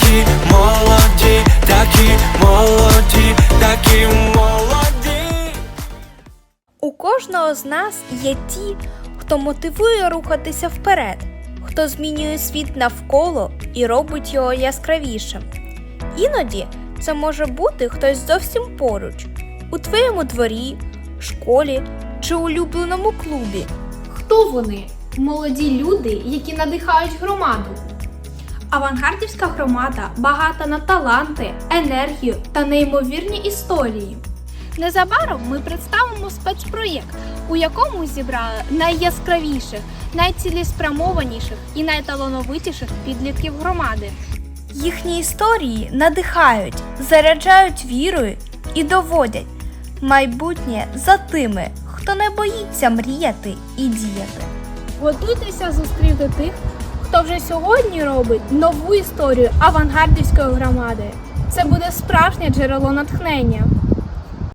такі молоді, такі молоді, такі молоді. У кожного з нас є ті, хто мотивує рухатися вперед, хто змінює світ навколо і робить його яскравішим. Іноді це може бути хтось зовсім поруч, у твоєму дворі, школі чи улюбленому клубі. Хто вони? Молоді люди, які надихають громаду. Авангардівська громада багата на таланти, енергію та неймовірні історії. Незабаром ми представимо спецпроєкт, у якому зібрали найяскравіших, найцілеспрямованіших і найталановитіших підлітків громади. Їхні історії надихають, заряджають вірою і доводять майбутнє за тими, хто не боїться мріяти і діяти. Готуйтеся зустріти тих, хто вже сьогодні робить нову історію авангардівської громади. Це буде справжнє джерело натхнення.